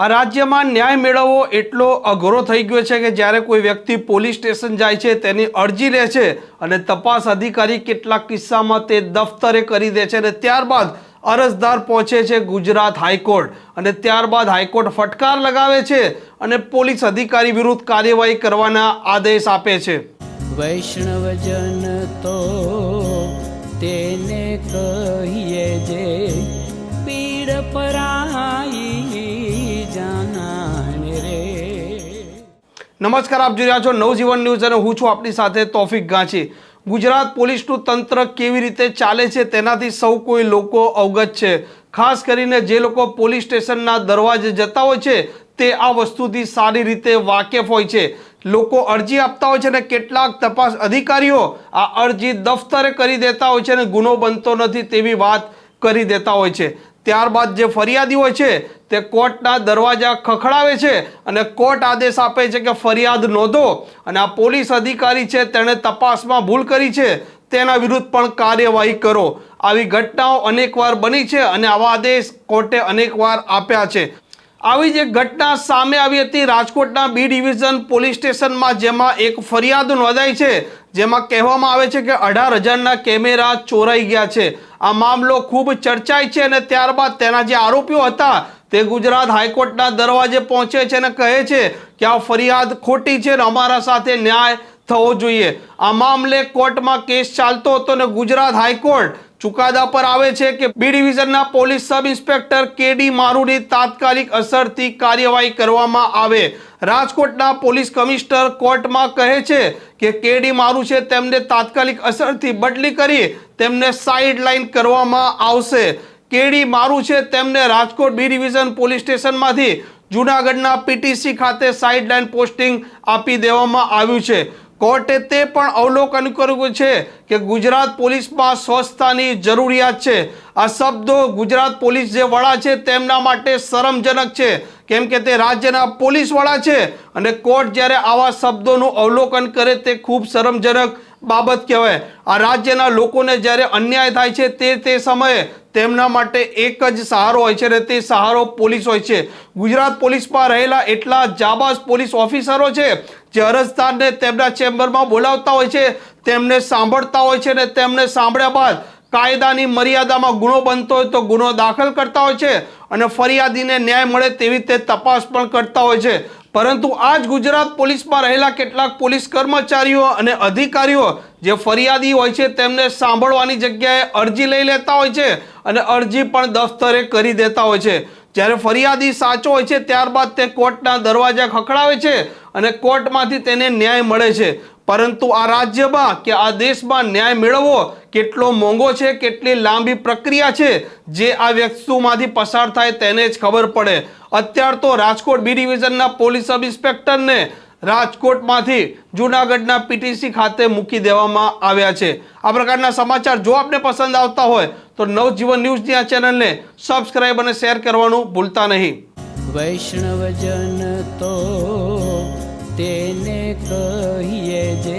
આ રાજ્યમાં ન્યાય મેળવવો એટલો અઘરો થઈ ગયો છે કે જ્યારે કોઈ વ્યક્તિ પોલીસ સ્ટેશન જાય છે, તેની અરજી લે છે અને તપાસ અધિકારી કેટલાક કિસ્સામાં તે દફતરે કરી દે છે અને ત્યારબાદ અરજદાર પહોંચે છે ગુજરાત હાઈકોર્ટ અને ત્યારબાદ હાઈકોર્ટ ફટકાર લગાવે છે અને પોલીસ અધિકારી વિરુદ્ધ કાર્યવાહી કરવાના આદેશ આપે છે. વૈષ્ણવજન તો તેને કહીએ જે પીડ પરાઈ નમસ્કાર, આપ જોઈ રહ્યા છો નવજીવન ન્યૂઝ અને હું છું આપની સાથે તોફિક ગાંચી. ગુજરાત પોલીસનું તંત્ર કેવી રીતે ચાલે છે તેનાથી સૌ કોઈ લોકો અવગત છે. ખાસ કરીને જે લોકો પોલીસ સ્ટેશનના દરવાજે જતા હોય છે, તે આ વસ્તુથી સારી રીતે વાકેફ હોય છે. લોકો અરજી આપતા હોય છે અને કેટલાક તપાસ અધિકારીઓ આ અરજી દફતરે કરી દેતા હોય છે અને ગુનો બનતો નથી તેવી વાત કરી દેતા હોય છે. ત્યારબાદ જે ફરિયાદી હોય છે, તે કોર્ટના દરવાજા ખખડાવે છે અને કોર્ટ આદેશ આપે છે કે ફરિયાદ નોંધો અને આ પોલીસ અધિકારી છે, તેણે તપાસમાં ભૂલ કરી છે, તેના વિરુદ્ધ પણ કાર્યવાહી કરો. આવી ઘટનાઓ અનેકવાર બની છે અને આવા આદેશ કોર્ટે અનેકવાર આપ્યા છે. આવી જ ઘટના સામે આવી હતી. રાજકોટના બી ડિવિઝન પોલીસ સ્ટેશનમાં જેમાં એક ફરિયાદ નોંધાઈ છે. જેમાં કહેવામાં આવે છે કે અઢાર હજારના કેમેરા ચોરાઈ ગયા છે. આ મામલો ખૂબ ચર્ચાય છે અને ત્યારબાદ તેના જે આરોપીઓ હતા તે ગુજરાત હાઈકોર્ટના દરવાજે પહોંચે છે અને કહે છે કે આ ફરિયાદ ખોટી છે અને અમારા સાથે ન્યાય થવો જોઈએ. આ મામલે કોર્ટમાં કેસ ચાલતો હતો ને ગુજરાત હાઈકોર્ટ ચુકાદા પર આવે છે કે બી ડિવિઝનના પોલીસ સબ ઇન્સ્પેક્ટર કેડી મારુની તાત્કાલિક અસરથી કાર્યવાહી કરવામાં આવે. રાજકોટના પોલીસ કમિશનર કોર્ટમાં કહે છે કે કેડી મારુ છે તેમને તાત્કાલિક અસરથી બદલી કરી તેમને સાઇડલાઇન કરવામાં આવશે. કેડી મારુ છે તેમને રાજકોટ બી ડિવિઝન પોલીસ સ્ટેશનમાંથી જૂનાગઢના પીટીસી ખાતે સાઇડલાઇન પોસ્ટિંગ આપી દેવામાં આવ્યું છે. કોર્ટે તે પણ અવલોકન કર્યું છે કે ગુજરાત પોલીસમાં સ્વચ્છતાની જરૂરિયાત છે. આ શબ્દો ગુજરાત પોલીસ જે વડા છે તેમના માટે શરમજનક છે. કેમ કે તે રાજ્યના પોલીસ વડા છે અને કોર્ટ જ્યારે આવા શબ્દોનું અવલોકન કરે તે ખૂબ શરમજનક બાબત કહેવાય. આ રાજ્યના લોકોને જ્યારે અન્યાય થાય છે તે તે સમયે તેમના માટે એક જ સહારો હોય છે અને તે સહારો પોલીસ હોય છે. ગુજરાત પોલીસમાં રહેલા એટલા જાબાજ પોલીસ ઓફિસરો છે જે અરજદારને તેમના ચેમ્બરમાં બોલાવતા હોય છે, તેમને સાંભળતા હોય છે અને તેમને સાંભળ્યા બાદ કાયદાની મર્યાદામાં ગુનો બનતો હોય તો ગુનો દાખલ કરતા હોય છે. અને ફરિયાદીને ન્યાય મળે તેવી રીતે તપાસ પણ કરતા હોય છે. પરંતુ આ જ ગુજરાત પોલીસમાં રહેલા કેટલાક પોલીસ કર્મચારીઓ અને અધિકારીઓ જે ફરિયાદી હોય છે તેમને સાંભળવાની જગ્યાએ અરજી લઈ લેતા હોય છે અને અરજી પણ દફતરે કરી દેતા હોય છે. જ્યારે ફરિયાદી સાચો હોય છે, ત્યારબાદ તે કોર્ટના દરવાજા ખખડાવે છે અને કોર્ટમાંથી તેને ન્યાય મળે છે. પરંતુ આ રાજ્યમાં કે આ દેશમાં ન્યાય મેળવવો કેટલો મોંઘો છે, કેટલી લાંબી પ્રક્રિયા છે, જે આ વ્યક્તિઓમાંથી પસાર થાય તેને જ ખબર પડે. અત્યાર તો રાજકોટ બી ડિવિઝનના પોલીસ સબ ઇન્સ્પેક્ટરને રાજકોટમાંથી જૂનાગઢના પીટીસી ખાતે મૂકી દેવામાં આવ્યા છે. આ પ્રકારના સમાચાર જો આપને પસંદ આવતા હોય, તો નવજીવન ન્યૂઝની આ ચેનલને સબસ્ક્રાઇબ અને શેર કરવાનું ભૂલતા નહીં. વૈષ્ણવજન તો તેને કહીએ જ